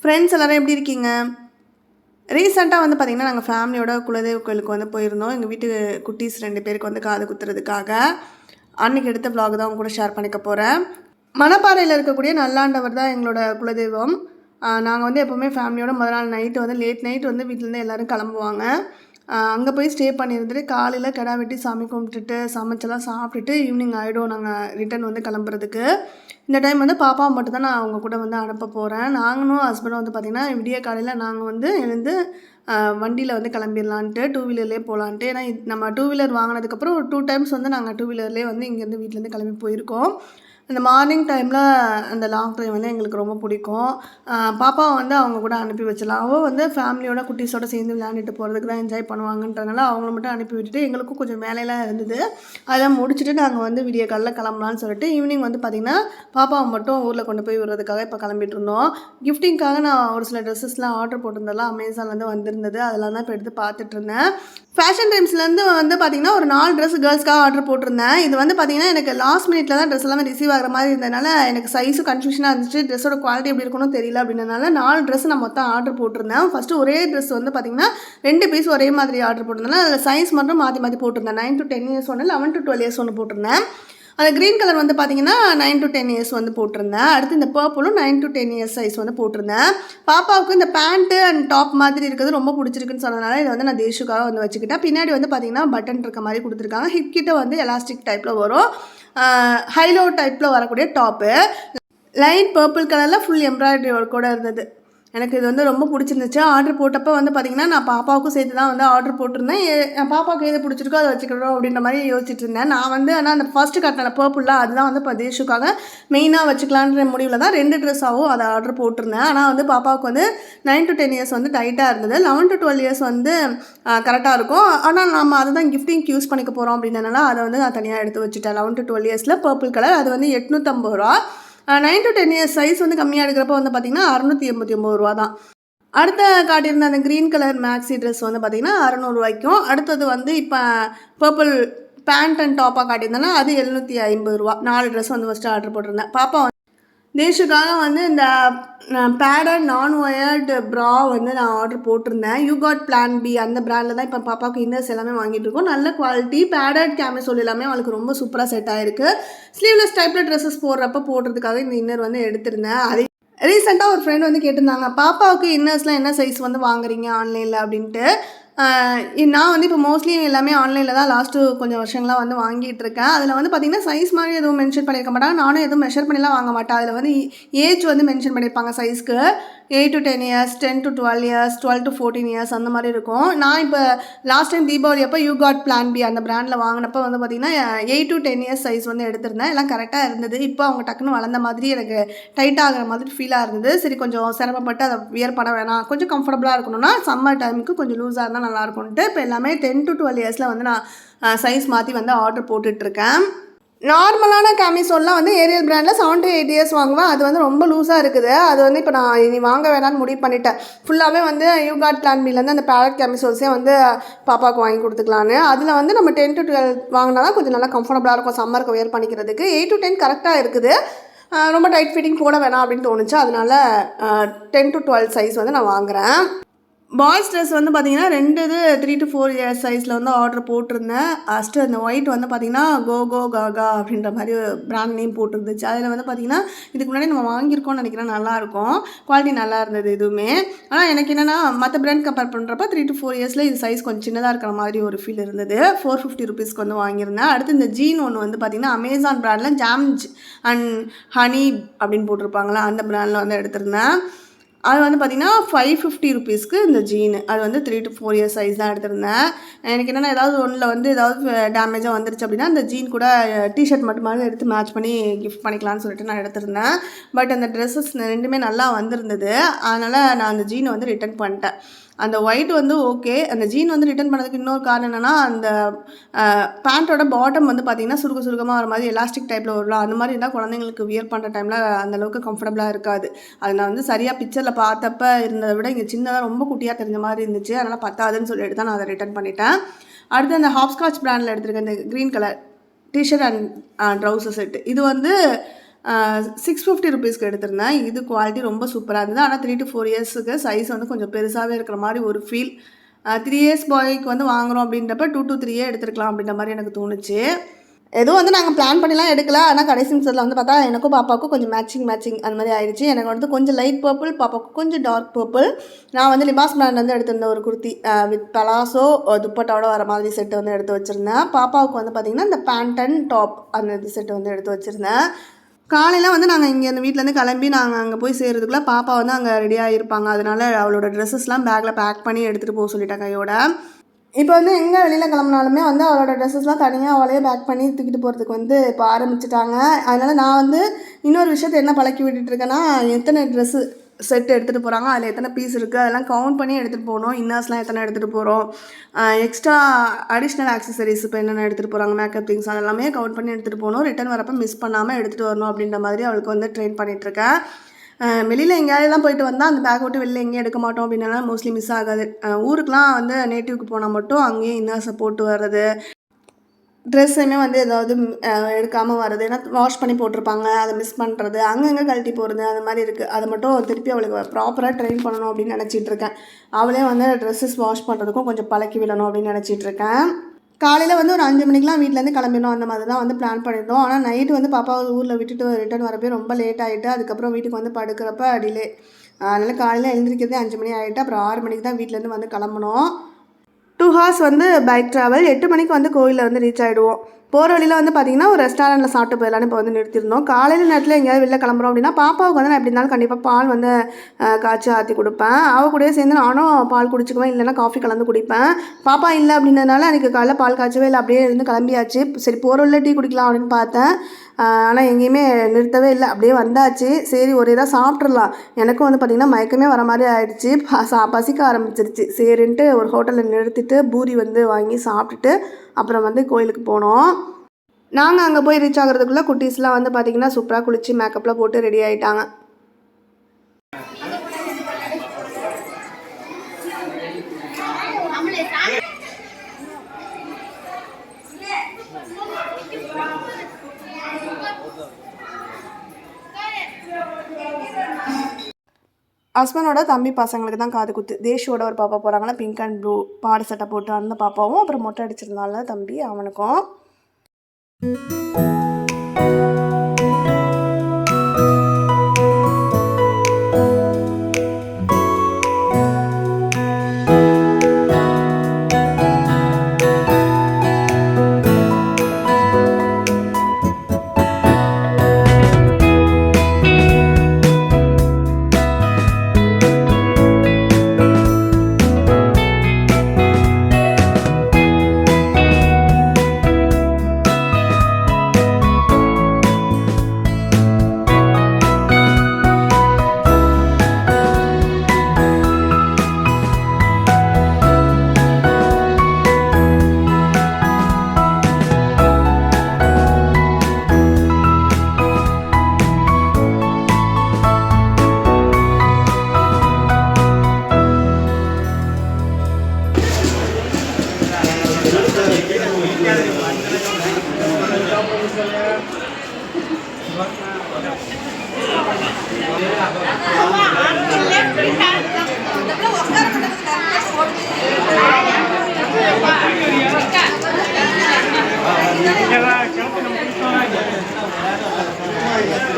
Friends எல்லோரும் எப்படி இருக்கீங்க? ரீசெண்டாக வந்து பார்த்திங்கன்னா நாங்கள் ஃபேமிலியோட குலதெய்வ கோயிலுக்கு வந்து போயிருந்தோம். எங்கள் வீட்டு குட்டீஸ் ரெண்டு பேருக்கு வந்து காது குத்துறதுக்காக. அன்னைக்கு எடுத்த ப்ளாக் தான் உங்க கூட ஷேர் பண்ணிக்க போகிறேன் மணப்பாறையில் இருக்கக்கூடிய நல்லாண்டவர் தான் எங்களோட குலதெய்வம். நாங்கள் வந்து எப்போவுமே ஃபேமிலியோட முதல் நாள் நைட்டு வந்து லேட் நைட் வந்து வீட்டிலேருந்து எல்லோரும் கிளம்புவாங்க. அங்கே போய் ஸ்டே பண்ணியிருந்துட்டு காலையில் கிடா வெட்டி சாமி கும்பிட்டுட்டு சமைச்செல்லாம் சாப்பிட்டுட்டு ஈவினிங் ஆகிடும் நாங்கள் ரிட்டர்ன் வந்து கிளம்புறதுக்கு. இந்த டைம் வந்து பாப்பாவை மட்டும் தான் நான் அவங்க கூட வந்து அனுப்ப போகிறேன் நாங்களும் ஹஸ்பண்டும் வந்து பார்த்திங்கன்னா விடிய காலையில் நாங்கள் வந்து எழுந்து வண்டியில் வந்து கிளம்பிடலான்ட்டு டூ வீலர்லேயே போகலான்ட்டு ஏன்னா நம்ம டூ வீலர் வாங்கினதுக்கப்புறம் ஒரு டூ டைம்ஸ் வந்து நாங்கள் டூ வீலர்லேயே வந்து இங்கேருந்து வீட்டிலேருந்து கிளம்பி போயிருக்கோம். இந்த மார்னிங் டைமில் அந்த லாங் ட்ரைவ் வந்து எங்களுக்கு ரொம்ப பிடிக்கும். பாப்பாவை வந்து அவங்க கூட அனுப்பி வச்சலாம் அவள் வந்து ஃபேமிலியோட குட்டீஸோட சேர்ந்து விளையாண்டுட்டு போகிறதுக்கு தான் என்ஜாய் பண்ணுவாங்கன்றதுனால அவங்கள மட்டும் அனுப்பி விட்டுட்டு எங்களுக்கும் கொஞ்சம் வேலையெல்லாம் இருந்தது. அதெல்லாம் முடிச்சுட்டு நாங்கள் வந்து விடிய காலைல கிளம்பலான்னு சொல்லிட்டு ஈவினிங் வந்து பார்த்திங்கன்னா பாப்பாவை மட்டும் ஊரில் கொண்டு போய் விடுறதுக்காக இப்போ கிளம்பிட்டு இருந்தோம். கிஃப்டிங்காக நான் ஒரு சில ட்ரெஸ்ஸஸ்லாம் ஆர்டர் போட்டிருந்தெல்லாம் அமேசான்லேருந்து வந்திருந்தது. அதெல்லாம் தான் இப்போ எடுத்து பார்த்துட்டு இருந்தேன். ஃபேஷன் டைம்ஸ்லேருந்து வந்து பார்த்திங்கன்னா ஒரு நாலு ட்ரெஸ் கேர்ள்ஸ்க்காக ஆர்டர் போட்டிருந்தேன். இது வந்து பார்த்திங்கன்னா எனக்கு லாஸ்ட் மினிட்ல தான் ட்ரெஸ் எல்லாமே ரிசீவ் ஆகிற மாதிரி இருந்ததுனால எனக்கு சைஸும் கன்ஃபியூஷனாக இருந்துச்சு. ட்ரெஸ்ஸோட குவாலிட்டி எப்படி இருக்கணும் தெரியல அப்படின்றனால நாலு ட்ரெஸ் நான் மொத்தம் ஆர்டர் போட்டிருந்தேன். ஃபஸ்ட்டு ஒரே ட்ரெஸ் வந்து பார்த்திங்கன்னா ரெண்டு பீஸ் ஒரே மாதிரி ஆர்டர் போட்டிருந்தேன். அதில் சைஸ் மட்டும் மாற்றி மாற்றி போட்டிருந்தேன். நைன் டு டென் இயர்ஸ் ஒன்று லெவன் டு டுவெல் இயர்ஸ் ஒன்று போட்டிருந்தேன். அந்த க்ரீன் கலர் வந்து பார்த்தீங்கன்னா நைன் டு டென் இயர்ஸ் வந்து போட்டிருந்தேன். அடுத்து இந்த பர்பிளும் nine to ten years size வந்து போட்டிருந்தேன். பாப்பாவுக்கு இந்த பேண்ட்டு அண்ட் டாப் மாதிரி இருக்கிறது ரொம்ப பிடிச்சிருக்குன்னு சொன்னதுனால இதை வந்து நான் தேஷுக்காக வந்து வச்சுக்கிட்டேன். பின்னாடி வந்து பார்த்தீங்கன்னா பட்டன் இருக்க மாதிரி கொடுத்துருக்காங்க. ஹிப் கிட்ட வந்து எலாஸ்டிக் டைப்பில் வரும். ஹைலோ டைப்பில் வரக்கூடிய டாப்பு லைன் பர்பிள் கலரில் ஃபுல் எம்ப்ராய்டரி ஒர்க் கூட இருந்தது. எனக்கு இது வந்து ரொம்ப பிடிச்சிருந்துச்சு. ஆர்டர் போட்டப்போ வந்து பார்த்திங்கன்னா நான் பாப்பாவுக்கும் சேர்த்து தான் வந்து ஆர்டர் போட்டிருந்தேன். என் பாப்பாவுக்கு எது பிடிச்சிருக்கோ அதை வச்சுக்கிறோம் அப்படின்ற மாதிரி யோசிச்சுட்டு இருந்தேன். நான் வந்து ஆனால் அந்த ஃபஸ்ட்டு கட்டின பர்பிளில் அதுதான் வந்து இப்போ தேஷுக்காக மெயினாக வச்சுக்கலான்ற முடிவில் தான் ரெண்டு ட்ரெஸ்ஸாகவும் அதை ஆர்டர் போட்டிருந்தேன். ஆனால் வந்து பாப்பாவுக்கு வந்து நைன் டு டென் இயர்ஸ் வந்து டைட்டாக இருந்தது. லெவன் டு டுவெல் இயர்ஸ் வந்து கரெக்டாக இருக்கும். ஆனால் நம்ம அதை தான் கிஃப்டிங் யூஸ் பண்ணிக்க போகிறோம் அப்படின்றனால அதை வந்து நான் தனியாக எடுத்து வச்சுட்டேன். லெவன் டு டுவெல் இயர்ஸில் பர்பிள் கலர் அது வந்து எட்நூற்றம்பது ரூபா. Nine to ten years size வந்து கம்மியாக எடுக்கிறப்ப வந்து பார்த்திங்கன்னா அறுநூற்றி எண்பத்தி ஒம்பது ரூபா தான் அடுத்த காட்டியிருந்த அந்த க்ரீன் கலர் மேக்ஸி ட்ரெஸ் வந்து பார்த்திங்கன்னா அறநூறுவாய்க்கும் அடுத்தது வந்து இப்போ பர்பிள் பேண்ட் அண்ட் டாப்பாக காட்டியிருந்தேன்னா அது எழுநூற்றி ஐம்பது ரூபா. நாலு ட்ரெஸ் வந்து ஃபஸ்ட்டு ஆர்டர் போட்டிருந்தேன். பாப்பா வந்து தேஷுக்காக வந்து இந்த பேடட் நான் ஒயர்டு ப்ரா வந்து நான் ஆர்டர் போட்டிருந்தேன். யூ காட் பிளான் பி அந்த ப்ராண்டில் தான் இப்போ பாப்பாவுக்கு இன்னர்ஸ் எல்லாமே வாங்கிட்டு இருக்கோம். நல்ல குவாலிட்டி பேடட் கேமிசோல் எல்லாமே அவளுக்கு ரொம்ப சூப்பராக செட் ஆயிருக்கு. ஸ்லீவ்லெஸ் டைப்பில் ட்ரெஸ்ஸஸ் போடுறப்ப போடுறதுக்காக இந்த இன்னர் வந்து எடுத்திருந்தேன். அதே ரீசெண்டாக ஒரு ஃப்ரெண்ட் வந்து கேட்டிருந்தாங்க பாப்பாவுக்கு இன்னர்ஸ்லாம் என்ன சைஸ் வந்து வாங்குறீங்க? ஆன்லைனில் அப்படின்ட்டு. நான் வந்து இப்போ மோஸ்ட்லி எல்லாமே ஆன்லைனில் தான் லாஸ்ட்டு கொஞ்சம் வருஷங்களாக வந்து வாங்கிட்டு இருக்கேன். அதில் வந்து பார்த்திங்கன்னா சைஸ் மாதிரி எதுவும் மென்ஷன் பண்ணியிருக்க மாட்டாங்க. நானும் எதுவும் மெஷர் பண்ணிலாம் வாங்க மாட்டேன். அதில் வந்து e- ஏஜ் வந்து மென்ஷன் பண்ணியிருப்பாங்க சைஸ்க்கு eight to ten years ten to twelve years twelve to fourteen years அந்த மாதிரி இருக்கும். நான் இப்போ லாஸ்ட் டைம் தீபாவளி அப்போ யூ காட் பிளான் பி அந்த பிராண்டில் வாங்கினப்போ வந்து பார்த்திங்கன்னா eight to ten years size வந்து எடுத்திருந்தேன். எல்லாம் கரெக்டாக இருந்தது. இப்போ அவங்க டக்குன்னு வளர்ந்த மாதிரி எனக்கு டைட் ஆகிற மாதிரி ஃபீலாக இருந்தது. சரி கொஞ்சம் சிரமப்பட்டு அதை வியர் பண்ண வேணாம். கொஞ்சம் கம்ஃபர்டபுளாக இருக்கணும்னா சம்மர் டைமுக்கு கொஞ்சம் லூஸாக இருந்தால் நல்லாயிருக்கும்ட்டு இப்போ எல்லாமே டென் டு டுவெல் இயர்ஸில் வந்து நான் சைஸ் மாற்றி வந்து ஆர்டர் போட்டுட்ருக்கேன் நார்மலான கேமிசோல்லாம் வந்து ஏரியல் பிராண்டில் செவன் டு எயிட் இயர்ஸ் வாங்குவேன். அது வந்து ரொம்ப லூஸாக இருக்குது. அது வந்து இப்போ நான் இனி வாங்க வேணாம்னு முடிவு பண்ணிட்டேன். ஃபுல்லாகவே வந்து யூகாட் பிளான் பிலேருந்து அந்த பேரட் கேமிசோல்ஸே வந்து பாப்பாவுக்கு வாங்கி கொடுத்துக்கலான்னு. அதில் வந்து நம்ம டென் டு டுவெல் வாங்கினா தான் கொஞ்சம் நல்லா கம்ஃபர்டபுளாக இருக்கும். சம்மருக்கு வேர் பண்ணிக்கிறதுக்கு. எயிட் டு டென் கரெக்டாக இருக்குது. ரொம்ப டைட் ஃபிட்டிங் போட வேணாம் அப்படின்னு தோணுச்சு. அதனால் டென் டு டுவெல் சைஸ் வந்து நான் வாங்குகிறேன் பாய்ஸ் ட்ரெஸ் வந்து பார்த்தீங்கன்னா ரெண்டு இது த்ரீ டு ஃபோர் இயர்ஸ் சைஸில் வந்து ஆர்டர் போட்டிருந்தேன். ஃபஸ்ட்டு அந்த ஒயிட் வந்து பார்த்தீங்கன்னா கோகோ காகா அப்படின்ற மாதிரி பிராண்ட் நேம் போட்டிருந்துச்சு. அதில் வந்து பார்த்தீங்கன்னா இதுக்கு முன்னாடி நம்ம வாங்கியிருக்கோம்னு நினைக்கிறேன். நல்லாயிருக்கும் குவாலிட்டி நல்லா இருந்தது எதுவுமே. ஆனால் எனக்கு என்னென்னா மற்ற பிராண்ட் கம்பேர் பண்ணுறப்ப த்ரீ டு ஃபோர் இயர்ஸில் இது சைஸ் கொஞ்சம் சின்னதாக இருக்கிற மாதிரி ஒரு ஃபீல் இருந்தது. ஃபோர் ஃபிஃப்டி ருபீஸ்க்கு வந்து வாங்கியிருந்தேன். அடுத்து இந்த ஜீன் ஒன்று வந்து பார்த்தீங்கன்னா அமேசான் பிராண்டில் ஜாம்ஜ் அண்ட் ஹனி அப்படின்னு போட்டிருப்பாங்களா அந்த பிராண்டில் வந்து எடுத்திருந்தேன். அது வந்து பார்த்திங்கன்னா ஃபைவ் ஃபிஃப்டி ருபீஸ்க்கு இந்த ஜீனு அது வந்து three to four years size தான் எடுத்திருந்தேன். எனக்கு என்னென்னா ஏதாவது ஒன்றில் வந்து ஏதாவது டேமேஜாக வந்துருச்சு அப்படின்னா அந்த ஜீன் கூட டிஷர்ட் மட்டுமாவது எடுத்து மேட்ச் பண்ணி கிஃப்ட் பண்ணிக்கலாம்னு சொல்லிட்டு நான் எடுத்திருந்தேன். பட் அந்த ட்ரெஸ்ஸஸ் ரெண்டுமே நல்லா வந்திருந்தது. அதனால் நான் அந்த ஜீனை வந்து ரிட்டர்ன் பண்ணிட்டேன். அந்த ஒயிட் வந்து ஓகே அந்த ஜீன் வந்து ரிட்டர்ன் பண்ணதுக்கு இன்னொரு காரணம் என்னென்னா அந்த பேண்ட்டோட பாட்டம் வந்து பார்த்திங்கன்னா சுருக்க சுருக்கமாக வர மாதிரி எலாஸ்டிக் டைப்பில் வரலாம் அந்த மாதிரி இருந்தால் குழந்தைங்களுக்கு வியர் பண்ணுற டைமில் அந்தளவுக்கு கம்ஃபர்டபுளாக இருக்காது. அது நான் வந்து சரியாக பிக்சரில் பார்த்தப்ப இருந்ததை விட இங்கே சின்னதாக ரொம்ப குட்டியாக தெரிஞ்ச மாதிரி இருந்துச்சு. அதனால் பத்தாதுன்னு சொல்லிட்டு தான் நான் அதை ரிட்டர்ன் பண்ணிட்டேன். அடுத்து அந்த ஹாப்ஸ்காட்ச் பிராண்டில் எடுத்திருக்கேன் இந்த green colour T-shirt and trouser set இது வந்து சிக்ஸ் ஃபிஃப்டி ருபீஸ்க்கு எடுத்திருந்தேன். இது குவாலிட்டி ரொம்ப சூப்பராக இருந்தது. ஆனால் த்ரீ டு ஃபோர் இயர்ஸுக்கு சைஸ் வந்து கொஞ்சம் பெருசாகவே இருக்கிற மாதிரி ஒரு ஃபீல் த்ரீ இயர்ஸ் பாய்க்கு வந்து வாங்குறோம் அப்படின்றப்ப டூ டூ த்ரீயே எடுத்துருக்கலாம் அப்படின்ற மாதிரி எனக்கு தோணுச்சு. எதுவும் வந்து நாங்கள் பிளான் பண்ணிலாம் எடுக்கல. ஆனால் கடைசி நிமிஷத்தில் வந்து பார்த்தா எனக்கும் பாப்பாவுக்கும் கொஞ்சம் மேட்சிங் மேட்சிங் அந்த மாதிரி ஆயிடுச்சு. எனக்கு வந்து கொஞ்சம் லைட் பர்பிள் பாப்பாவுக்கு கொஞ்சம் டார்க் பர்பிள் நான் வந்து லிபாஸ் பிராண்ட் வந்து எடுத்திருந்த ஒரு குர்த்தி வித் பலாசோ துப்பட்டாவோட வர மாதிரி செட்டு வந்து எடுத்து வச்சுருந்தேன். பாப்பாவுக்கு வந்து பார்த்திங்கன்னா இந்த பேண்ட் அண்ட் டாப் அந்த செட்டு வந்து எடுத்து வச்சுருந்தேன். காலையில் வந்து நாங்கள் இங்கே இந்த வீட்டிலேருந்து கிளம்பி நாங்கள் அங்கே போய் சேர்றதுக்குள்ளே பாப்பா வந்து அங்கே ரெடியாக இருப்பாங்க அதனால அவளோட ட்ரெஸ்ஸஸ்லாம் பேக்கில் பேக் பண்ணி எடுத்துகிட்டு போக சொல்லிட்டேன் கையோட. இப்போ வந்து எங்கே வெளியில் கிளம்புனாலுமே வந்து அவளோட ட்ரெஸ்ஸஸ்லாம் தனியாக அவளே பேக் பண்ணி தூக்கிட்டு போகிறதுக்கு வந்து இப்போ ஆரம்பிச்சிட்டாங்க. அதனால் நான் வந்து இன்னொரு விஷயத்தை என்ன பழக்கி விட்டுட்டு இருக்கேன்னா எத்தனை ட்ரெஸ்ஸு செட் எடுத்துகிட்டு போகிறாங்க அதில் எத்தனை பீஸ் இருக்குது அதெல்லாம் கவுண்ட் பண்ணி எடுத்துகிட்டு போகணும். இன்னர்ஸ்லாம் எத்தனை எடுத்துகிட்டு போகிறோம் எக்ஸ்ட்ரா அடிஷ்னல் ஆக்சசரிஸ் இப்போ என்னென்ன எடுத்துகிட்டு போகிறாங்க மேக்கப் திங்ஸ் அதெல்லாமே கவுண்ட் பண்ணி எடுத்துகிட்டு போகணும். ரிட்டன் வரப்போ மிஸ் பண்ணாமல் எடுத்துகிட்டு வரணும் அப்படின்ற மாதிரி அவளுக்கு வந்து ட்ரெயின் பண்ணிகிட்ருக்கேன் வெளியில் எங்கேயாவதுலாம் போயிட்டு வந்தால் அந்த பேக் விட்டு வெளியில் எங்கேயும் எடுக்க மாட்டோம் அப்படின்னால மோஸ்ட்லி மிஸ் ஆகாது. ஊருக்குலாம் வந்து நேட்டிவ்க்கு போனால் மட்டும் அங்கேயே இன்னர்ஸை போட்டு வர்றது ட்ரெஸ்ஸுமே வந்து ஏதாவது எடுக்காமல் வர்றது. ஏன்னா வாஷ் பண்ணி போட்டிருப்பாங்க அதை மிஸ் பண்ணுறது அங்கங்கே கழட்டி போகிறது அந்த மாதிரி இருக்குது அதை மட்டும் திருப்பி அவளுக்கு ப்ராப்பராக ட்ரெயின் பண்ணணும் அப்படின்னு நினச்சிட்டு இருக்கேன். அவளே வந்து ட்ரெஸ்ஸஸ் வாஷ் பண்ணுறதுக்கும் கொஞ்சம் பழக்கி விடணும் அப்படின்னு நினச்சிட்டு இருக்கேன். காலையில் வந்து ஒரு அஞ்சு மணிக்கெலாம் வீட்டிலேருந்து கிளம்பிடணும். அந்த மாதிரி தான் வந்து பிளான் பண்ணியிருந்தோம். ஆனால் நைட்டு வந்து பாப்பாவை ஊரில் விட்டுட்டு ரிட்டர்ன் வரப்போ ரொம்ப லேட் ஆகிட்டு அதுக்கப்புறம் வீட்டுக்கு வந்து படுக்கிறப்ப டிலே அதனால் காலையில் எழுந்திரிக்கிறதே அஞ்சு மணி ஆகிட்டு அப்புறம் ஆறு மணிக்கு தான் வீட்டிலேருந்து வந்து கிளம்பணும் டூ ஹார்ஸ் வந்து பைக் ட்ராவல் எட்டு மணிக்கு வந்து கோயிலில் வந்து ரீச் ஆகிடுவோம் போகிற வழியில் வந்து பார்த்தீங்கன்னா ஒரு ரெஸ்டாரண்ட்டில் சாப்பிட்டு போயிடலான்னு இப்போ வந்து நிறுத்திருந்தோம் காலையில் நேரத்தில் எங்கேயாவது வெளில கிளம்புறோம் அப்படின்னா பாப்பாவுக்கு வந்து நான் எப்படி இருந்தாலும் கண்டிப்பாக பால் வந்து காய்ச்சி ஆற்றி கொடுப்பேன். அவள் கூடயே சேர்ந்து நானும் பால் குடிச்சிக்குவேன். இல்லைன்னா காஃபி கலந்து குடிப்பேன். பாப்பா இல்லை அப்படின்றதுனால எனக்கு காலைல பால் காய்ச்சவே இல்லை. அப்படியே இருந்து கிளம்பியாச்சு. சரி போகிற வழியில் டீ குடிக்கலாம் அப்படின்னு பார்த்தேன். ஆனால் எங்கேயுமே நிறுத்தவே இல்லை. அப்படியே வந்தாச்சு. சரி ஒரே இதாக சாப்பிட்றலாம் எனக்கும் வந்து பார்த்திங்கன்னா மயக்கமே வர மாதிரி ஆயிடுச்சு. பசிக்க ஆரம்பிச்சிருச்சு. சரின்ட்டு ஒரு ஹோட்டலில் நிறுத்திட்டு பூரி வந்து வாங்கி சாப்பிட்டுட்டு அப்புறம் வந்து கோயிலுக்கு போனோம். நாங்கள் அங்கே போய் ரீச் ஆகிறதுக்குள்ளே குட்டீஸ்லாம் வந்து பார்த்திங்கன்னா சூப்பராக குளித்து மேக்கப்லாம் போட்டு ரெடி ஆகிட்டாங்க ஹஸ்பண்டோட தம்பி பசங்களுக்கு தான் காது குத்து. தேஷோட ஒரு பாப்பா போகிறாங்களா பிங்க் அண்ட் ப்ளூ பாட சட்டை போட்டு அந்த பாப்பாவும் அப்புறம் மொட்டை அடிச்சிருந்தால தம்பி அவனுக்கும்.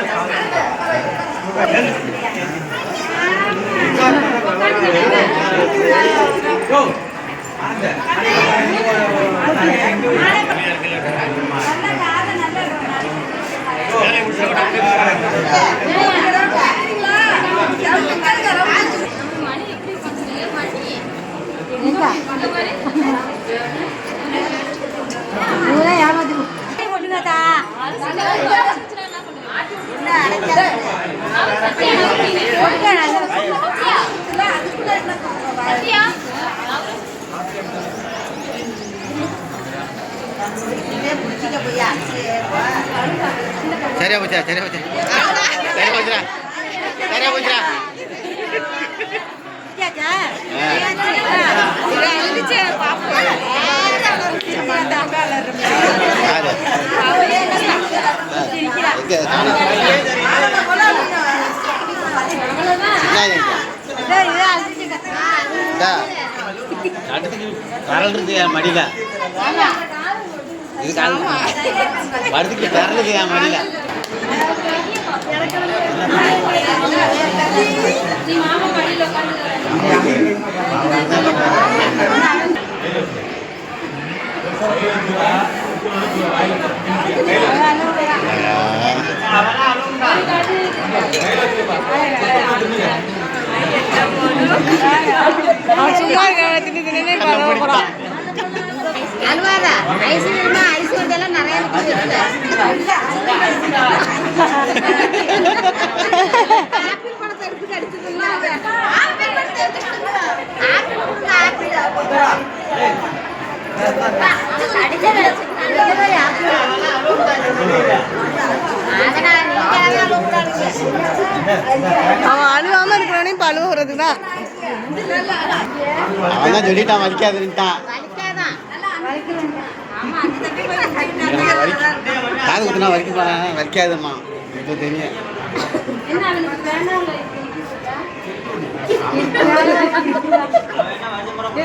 ஏமாத்திருக்கா சரியா போச்சா சரியா போச்சா சரியா போச்சுடா சரியா போச்சுடா என்ன இது? இந்தா. என் மடியில இது கால் என் மடியில சும்மா தின்னு தின்னு பரவ போகிறான் அழுவாத ஐஸ் வேணுமா ஐஸ் வந்தெல்லாம் நிறைய இருக்குது ஆப்பிள் பழத்தை எடுத்து அடிச்சுதுங்களா ஆப்பிள் பழத்தை எடுத்துக்கோங்க ஆப்பிள் அவன் அழுவாம இருக்கிறவனையும் இப்போ அழுவுறது தான் அவன் தான் சொல்லிட்டான் வலிக்காதுன்ட்டான் காது குத்துனா வலிக்க போறான் வலிக்காதும்மா. இப்போ தெரியும். ஏ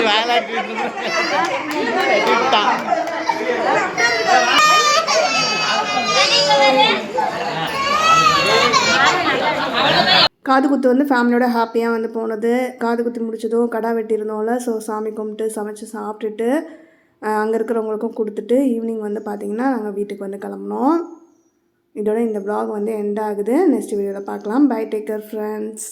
அடிச்சு வாயிலாட்டி விட்டான் காது குத்து வந்து ஃபேமிலியோட ஹாப்பியாக வந்து போனது. காது குத்தி முடிச்சதும் கடா வெட்டியிருந்தோம்ல ஸோ சாமி கும்பிட்டு சமைச்சு சாப்பிட்டுட்டு அங்கே இருக்கிறவங்களுக்கும் கொடுத்துட்டு ஈவினிங் வந்து பார்த்திங்கன்னா நாங்கள் வீட்டுக்கு வந்து கிளம்புனோம். இதோட இந்த vlog வந்து எண்ட் ஆகுது. நெக்ஸ்ட் வீடியோவில் பார்க்கலாம் பை டேக்கர் ஃப்ரெண்ட்ஸ்